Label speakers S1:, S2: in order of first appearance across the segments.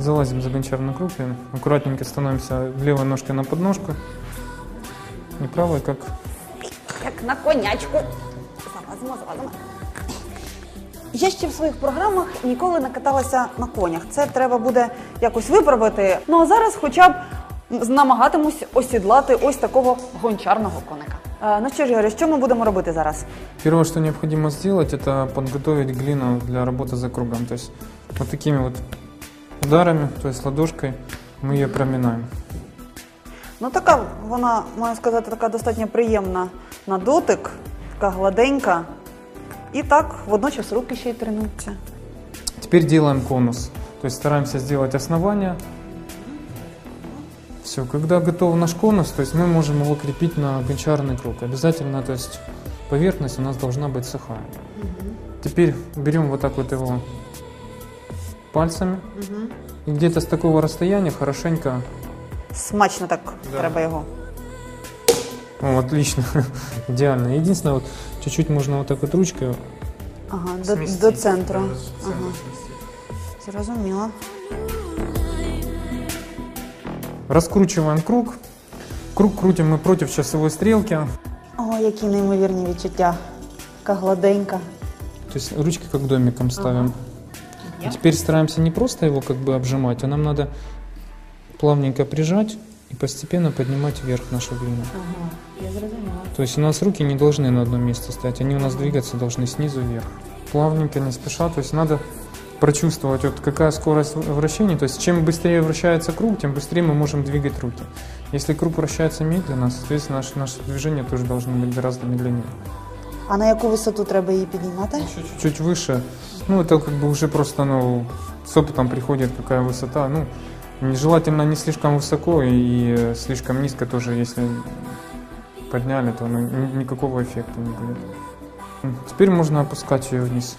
S1: Залазим за гончарную круг и аккуратненько становимся левой ножкой на подножку и правой как
S2: Як на конячку. Залазимо, залазимо. Я ще в своїх програмах ніколи не каталася на конях. Це треба буде якось виправити. Ну а зараз хоча б намагатимусь осідлати ось такого гончарного коника. Е, ну що ж, Ігорю, що ми будемо робити зараз?
S1: Первое, что необходимо сделать, это подготовить глину для работы за кругом. То есть вот такими вот ударами, то есть ладошкой мы ее проминаем.
S2: Ну така вона, можна сказати, така достатньо приємна на дотик, така гладенька. І так водночас руки ще й тренуються.
S1: Теперь делаем конус. То есть стараемся сделать основание. Все, когда готов наш конус, то есть мы можем его крепить на гончарный круг. Обязательно, то есть поверхность у нас должна быть сухая. Теперь берем вот так вот его пальцами. И где-то с такого расстояния хорошенько
S2: Смачно так
S1: Да.
S2: треба його.
S1: О, отлично, идеально. Единственное, вот чуть-чуть можно вот так вот ручкой
S2: Ага, до,
S1: сместить.
S2: до центру.
S1: Даже в центр
S2: Ага,
S1: сместить.
S2: зрозуміло.
S1: Раскручиваем круг. Круг крутим мы против часовой стрелки.
S2: О, які неймовірні відчуття. Така гладенька.
S1: То есть ручки как домиком ставим. И теперь стараемся не просто его как бы обжимать, а нам надо плавненько прижать и постепенно поднимать вверх нашу глину.
S2: Ага, я зрозуміла.
S1: То есть у нас руки не должны на одном месте стоять, они у нас двигаться должны снизу вверх. Плавненько, не спеша, то есть надо прочувствовать, вот какая скорость вращения, то есть чем быстрее вращается круг, тем быстрее мы можем двигать руки. Если круг вращается медленно, соответственно, наше, наше движение тоже должно быть гораздо медленнее.
S2: А на яку висоту треба її піднімати?
S1: Еще чуть-чуть выше, ну это как бы уже просто, ну, с опытом приходит какая высота, ну, нежелательно не слишком высоко и э, слишком низко тоже, если подняли, то ну, ни- никакого эффекта не будет. Теперь можно опускать ее вниз.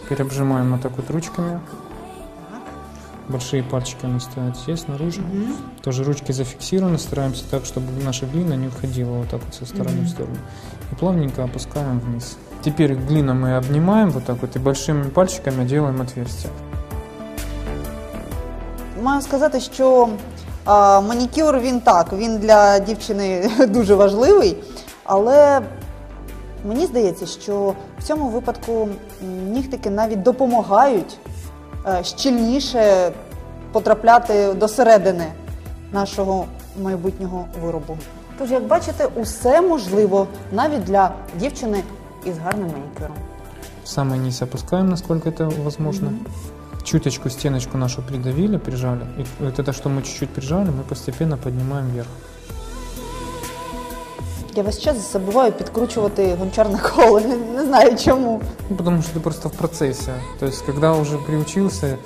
S1: Теперь обжимаем вот так вот ручками Большие пальчики у нас стоят здесь, снаружи. Тоже ручки зафиксированы, стараемся так, чтобы наша глина не уходила вот так вот со стороны в сторону. И плавненько опускаем вниз. Теперь глину мы обнимаем вот так вот и большими пальчиками делаем отверстие.
S2: Маю сказати, що а, манікюр він так, він для дівчини дуже важливий, але мені здається, що в цьому випадку м, нігтики навіть допомагають е, щільніше потрапляти до середини нашого майбутнього виробу. Тож, як бачите, усе можливо навіть для дівчини із гарним манікюром.
S1: В самый низ опускаем, насколько это возможно. Чуточку стеночку нашу придавили, прижали. И вот это, что мы чуть-чуть прижали, мы постепенно поднимаем вверх.
S2: Я весь час забуваю підкручувати гончарне коло. Не, не знаю чому.
S1: Ну, потому что ты просто в процессе. То есть, когда уже приучился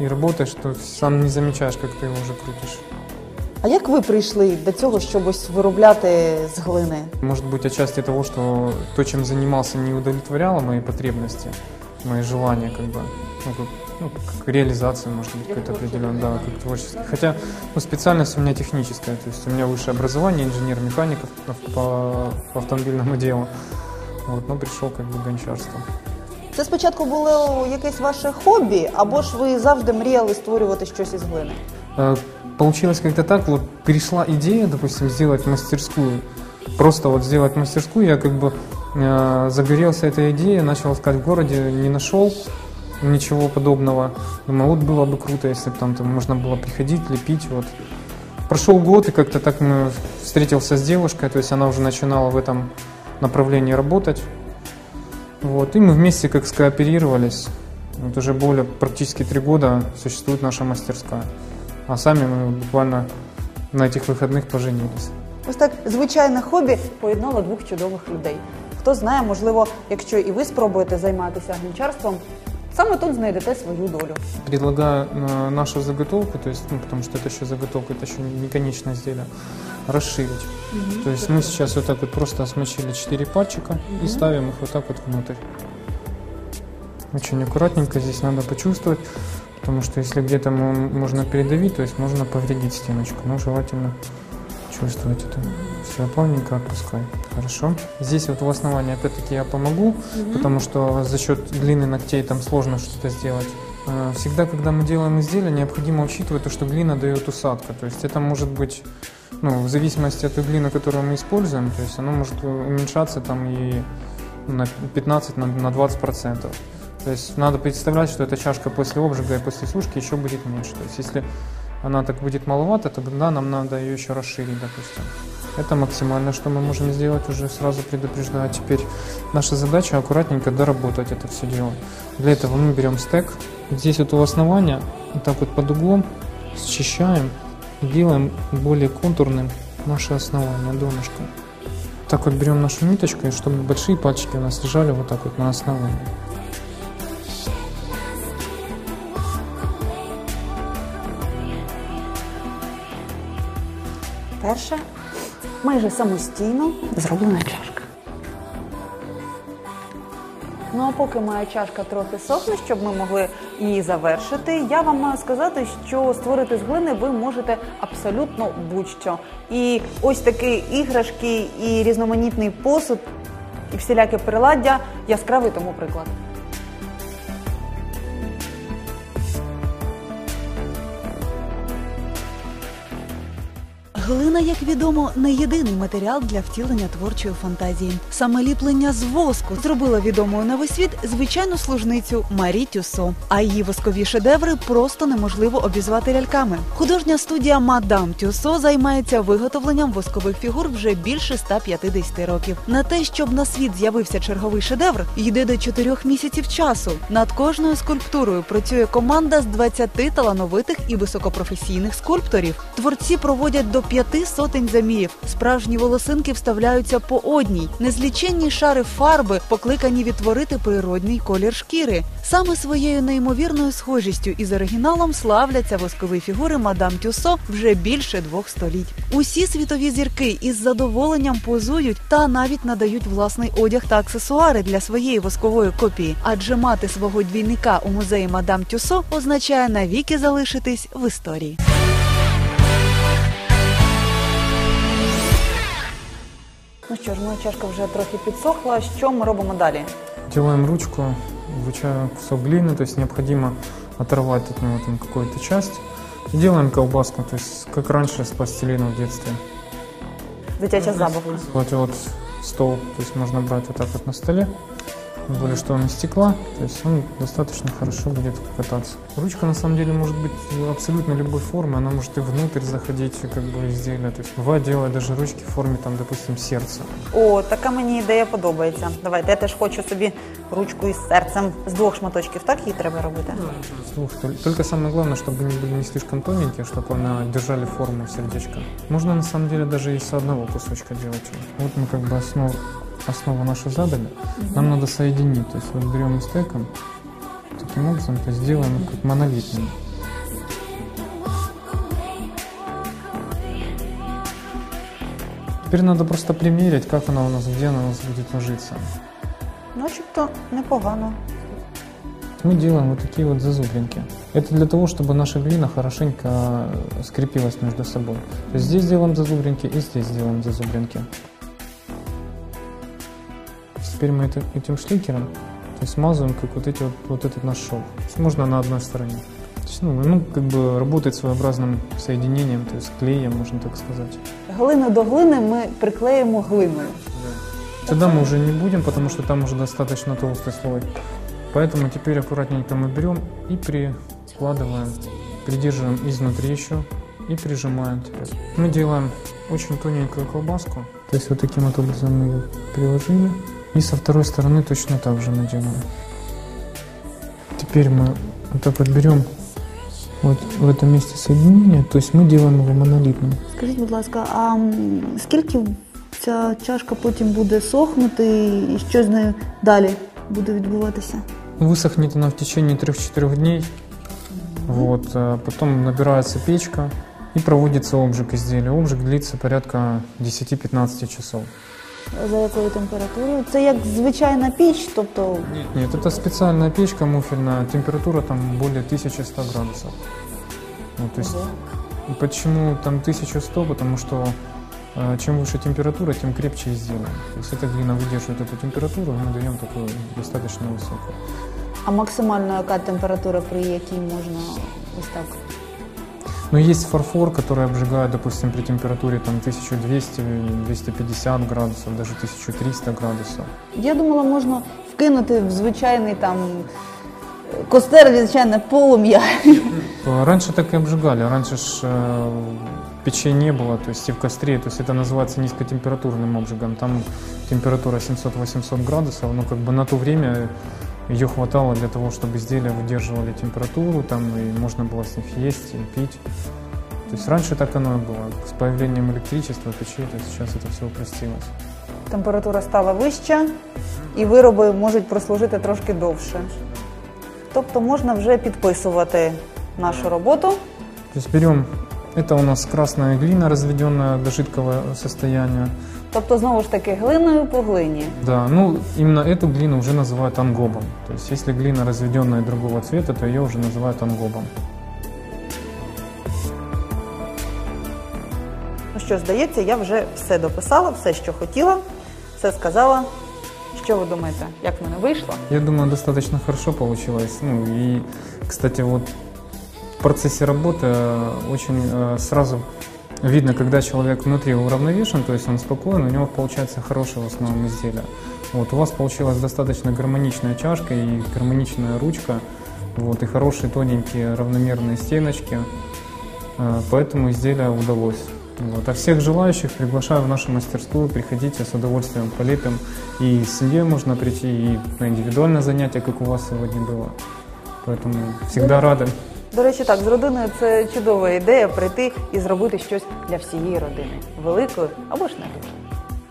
S1: и работаешь, то сам не замечаешь, как ты его уже крутишь.
S2: А як ви прийшли до цього, щоб ось виробляти з глини?
S1: Может быть, отчасти того, что то, чем занимался, не удовлетворяло мои потребности, мои желания, как бы, ну, как, ну, как реализация, может быть, какой-то определенный, да, как творческий. Хотя, ну, специальность у меня техническая, то есть у меня высшее образование, инженер-механик ав- по, по автомобильному делу, вот, но пришел как бы гончарство.
S2: Це спочатку було якесь ваше хобі, або ж ви завжди мріяли створювати щось із глини?
S1: Э, Получилось как-то так, вот пришла идея, допустим, сделать мастерскую. Просто вот сделать мастерскую, я как бы э, загорелся этой идеей, начал искать в городе, не нашел ничего подобного. Думаю, вот было бы круто, если бы там, там можно было приходить, лепить. Вот. Прошел год, и как-то так мы встретился с девушкой, то есть она уже начинала в этом направлении работать. Вот, и мы вместе как скооперировались. Вот уже более практически три года существует наша мастерская. А сами мы буквально на этих выходных поженились.
S2: Ось так звичайне хобі поєднало двох чудових людей. Хто знає, можливо, якщо і ви спробуєте займатися гончарством, саме тут знайдете свою долю.
S1: Предлагаю э, нашу заготовку, то есть, ну, потому что это еще заготовка, это еще не конечное изделие, расширить. То есть мы сейчас вот так вот просто смочили 4 пальчика и ставим их вот так вот внутрь. Очень аккуратненько здесь надо почувствовать, потому что если где-то мо- можно передавить, то есть можно повредить стеночку, но желательно чувствовать это. Все, плавненько отпускай. Хорошо. Здесь вот в основании опять-таки я помогу, потому что за счет длины ногтей там сложно что-то сделать. Э, Всегда, когда мы делаем изделие, необходимо учитывать то, что глина дает усадка. То есть это может быть, ну, в зависимости от той глины, которую мы используем, то есть оно может уменьшаться там и на 15, на, на 20 процентов. То есть надо представлять, что эта чашка после обжига и после сушки еще будет меньше. То есть если она так будет маловато, тогда нам надо ее еще расширить, допустим. Это максимально, что мы можем сделать, уже сразу предупреждаю. Теперь наша задача аккуратненько доработать это все дело. Для этого мы берем стек. Здесь вот у основания, вот так вот под углом, счищаем, делаем более контурным наше основание, донышко. Так вот берем нашу ниточку, и чтобы большие пальчики у нас лежали вот так вот на основании.
S2: Перша майже самостійно зроблена чашка. Ну а поки моя чашка трохи сохне, щоб ми могли її завершити, я вам маю сказати, що створити з глини ви можете абсолютно будь-що. І ось такі іграшки, і різноманітний посуд, і всіляке приладдя яскравий тому приклад.
S3: Глина, як відомо, не єдиний матеріал для втілення творчої фантазії. Саме ліплення з воску зробило відомою на весь світ звичайну служницю Марі Тюсо. А її воскові шедеври просто неможливо обізвати ляльками. Художня студія Мадам Тюсо займається виготовленням воскових фігур вже більше 150 років. На те, щоб на світ з'явився черговий шедевр, йде до чотирьох місяців часу. Над кожною скульптурою працює команда з 20 талановитих і високопрофесійних скульпторів. Творці проводять до п'яти сотень замірів. Справжні волосинки вставляються по одній. Незліченні шари фарби покликані відтворити природний колір шкіри. Саме своєю неймовірною схожістю із оригіналом славляться воскові фігури мадам Тюсо вже більше двох століть. Усі світові зірки із задоволенням позують та навіть надають власний одяг та аксесуари для своєї воскової копії. Адже мати свого двійника у музеї мадам Тюсо означає навіки залишитись в історії.
S2: Ну що ж, моя чашка вже трохи підсохла. Що ми робимо далі?
S1: Делаем ручку, вручаем кусок глины, то есть необходимо оторвать от него там какую-то часть. И делаем колбаску, то есть как раньше с пластилина в детстве.
S2: Дитяча забавка.
S1: Вот вот стол, то есть можно брать вот так вот на столе. Тем более, что он из стекла, то есть он достаточно хорошо будет кататься. Ручка на самом деле может быть абсолютно любой формы, она может и внутрь заходить, как бы изделие. То есть бывает делают даже ручки в форме, там, допустим, сердца.
S2: О, така мені ідея подобається. Давайте, я теж хочу собі ручку із серцем з двох шматочків. Так її треба робити?
S1: С двух тол- Только самое главное, чтобы они были не слишком тоненькие, чтобы они держали форму сердечка. Можно на самом деле даже и с одного кусочка делать. Вот мы как бы основу, основу нашу задали. Нам надо соединить. То есть вот берем и стеком, таким образом, то есть делаем их как монолитными. Теперь надо просто примерить, как она у нас, где она у нас будет ложиться.
S2: Начебто непогано.
S1: Мы делаем вот такие вот зазубринки. Это для того, чтобы наша глина хорошенько скрепилась между собой. То есть здесь делаем зазубринки и здесь делаем зазубринки. Теперь мы это- этим шликером то есть смазываем как вот, эти вот, вот этот наш шов. То есть можно на одной стороне. То есть, ну, ну, как бы работает своеобразным соединением, то есть клеем, можно так сказать.
S2: Глину до глини ми приклеїмо глиною.
S1: Сюда мы уже не будем, потому что там уже достаточно толстый слой. Поэтому теперь аккуратненько мы берем и прикладываем, придерживаем изнутри еще и прижимаем теперь. Мы делаем очень тоненькую колбаску. То есть вот таким вот образом мы ее приложили. И со второй стороны точно так же мы делаем. Теперь мы вот так вот берем вот в этом месте соединения, то есть мы делаем его монолитным.
S2: Скажіть, будь ласка, а м, скільки ця чашка потім буде сохнути і що з нею далі буде відбуватися?
S1: Высохнет она в течение 3-4 дней. Вот, а потом набирается печка и проводится обжиг изделия. Обжиг длится порядка 10-15 часов.
S2: За якою температурою? Це як звичайна піч, тобто
S1: Нет, это специальная печка муфельная, температура там более 1100 градусов. Вот, то есть, и почему там 1100? Потому что э, чем выше температура, тем крепче изделие. То есть эта глина выдерживает эту температуру, и мы даем такую достаточно высокую.
S2: А максимальна яка температура, при якій можна ось так?
S1: Но есть фарфор, который обжигает, допустим, при температуре там 1200-250 градусов, даже 1300 градусов.
S2: Я думала, можна вкинути в звичайний там костер, звичайне полум'я.
S1: Э, Раньше так и обжигали. Раньше ж э, печей не было, то есть и в костре, то есть это называется низкотемпературным обжигом. Там температура 700-800 градусов, но как бы на то время ее хватало для того, чтобы изделия выдерживали температуру, там и можно было с них есть и пить. То есть раньше так оно и было. С появлением электричества, печей, сейчас это все упростилось.
S2: Температура стала вища, і вироби можуть прослужити трошки довше. Тобто можна вже підписувати нашу роботу.
S1: То есть берем, это у нас красная глина, разведенная до жидкого состояния.
S2: Тобто, знову ж таки, глиною по глині.
S1: Да, ну именно эту глину уже называют ангобом. То есть если глина разведенная другого цвета, то ее уже называют ангобом.
S2: Ну що, здається, я вже все дописала, все, що хотіла, все сказала. Що ви думаєте, як в мене вийшло?
S1: Я думаю, достаточно хорошо получилось. Ну и, кстати, вот в процессе работы э, очень э, сразу видно, когда человек внутри уравновешен, то есть он спокоен, у него получается хорошее в основном изделие. Вот у вас получилась достаточно гармоничная чашка и гармоничная ручка, вот и хорошие тоненькие равномерные стеночки, Э, поэтому изделие удалось. Вот. А всех желающих приглашаю в нашу мастерскую, приходите с удовольствием полепим. И с семьей можно прийти, и на индивидуальное занятие, как у вас сегодня было. Поэтому всегда рады.
S2: До речі, так, з родиною це чудова ідея прийти і зробити щось для всієї родини, великої або ж не дуже.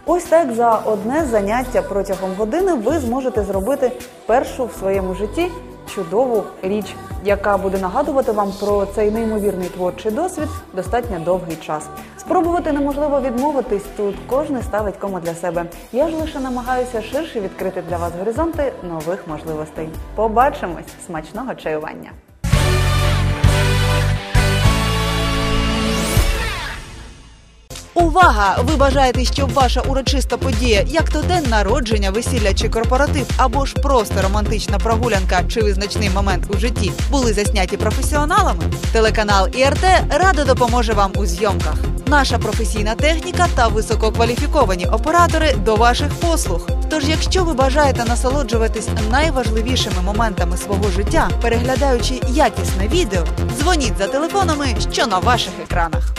S2: Ось так за одне заняття протягом години ви зможете зробити першу в своєму житті чудову річ, яка буде нагадувати вам про цей неймовірний творчий досвід достатньо довгий час. Спробувати неможливо відмовитись тут. Кожен ставить кому для себе. Я ж лише намагаюся ширше відкрити для вас горизонти нових можливостей. Побачимось! Смачного чаювання!
S3: Увага! Ви бажаєте, щоб ваша урочиста подія, як то день народження, весілля чи корпоратив, або ж просто романтична прогулянка чи визначний момент у житті, були засняті професіоналами? Телеканал ІРТ радо допоможе вам у зйомках. Наша професійна техніка та висококваліфіковані оператори до ваших послуг. Тож, якщо ви бажаєте насолоджуватись найважливішими моментами свого життя, переглядаючи якісне відео, дзвоніть за телефонами, що на ваших екранах.